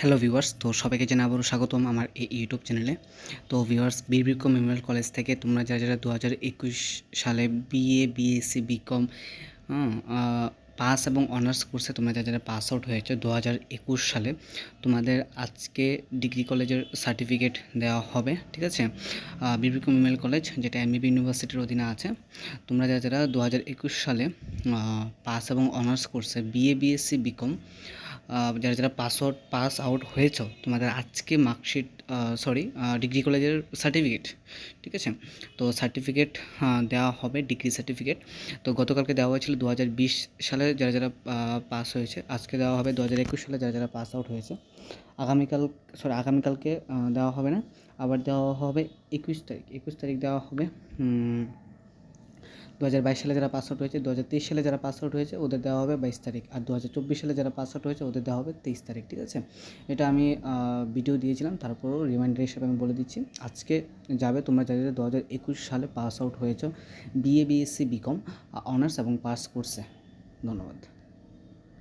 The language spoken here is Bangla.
হ্যালো ভিউয়ার্স, তো সবাইকে জানাই আবারও স্বাগতম আমার এই ইউটিউব চ্যানেলে। তো ভিউয়ার্স, বীরবিক্রম মেমোরিয়াল কলেজ থেকে তোমরা যারা যারা দু হাজার একুশ সালে বিএ বিএসসি বিকম পাস এবং অনার্স কোর্সে তোমরা যারা যারা পাস আউট হয়েছে দু হাজার একুশ সালে, তোমাদের আজকে ডিগ্রি কলেজের সার্টিফিকেট দেওয়া হবে, ঠিক আছে? বীরবিক্রম মেমোরিয়াল কলেজ, যেটা এমবিবি ইউনিভার্সিটির অধীনে আছে, তোমরা যারা যারা দু হাজার একুশ সালে পাস এবং অনার্স কোর্সে বিএ বিএসসি বিকম যারা যারা পাস আউট পাস আউট হয়েছ, তোমাদের আজকে মার্কশিট সরি ডিগ্রি কলেজের সার্টিফিকেট ঠিক আছে? তো সার্টিফিকেট দেওয়া হবে ডিগ্রি সার্টিফিকেট তো গতকালকে দেওয়া হয়েছিল দু হাজার বিশ সালে যারা যারা পাস হয়েছে, আজকে দেওয়া হবে দু হাজার একুশ সালে যারা যারা পাস আউট হয়েছে। আগামীকাল সরি আগামীকালকে দেওয়া হবে না। আবার দেওয়া হবে একুশ তারিখ একুশ তারিখ দেওয়া হবে দু হাজার বাইশ সালে যারা পাস আউট হয়েছে, দু হাজার তেইশ সালে যারা পাস আউট হয়েছে, ওদের দেওয়া হবে বাইশ তারিখ। আর দু হাজার চব্বিশ সালে যারা পাস আউট হয়েছে, ওদের দেওয়া হবে তেইশ তারিখ, ঠিক আছে? এটা আমি ভিডিও দিয়েছিলাম, তারপরও রিমাইন্ডার হিসেবে আমি বলে দিচ্ছি। আজকে যাবে তোমরা যারা দু হাজার একুশ সালে পাস আউট হয়েছো বিএ বিএসসি বিকম অনার্স এবং পাস কোর্সে ধন্যবাদ।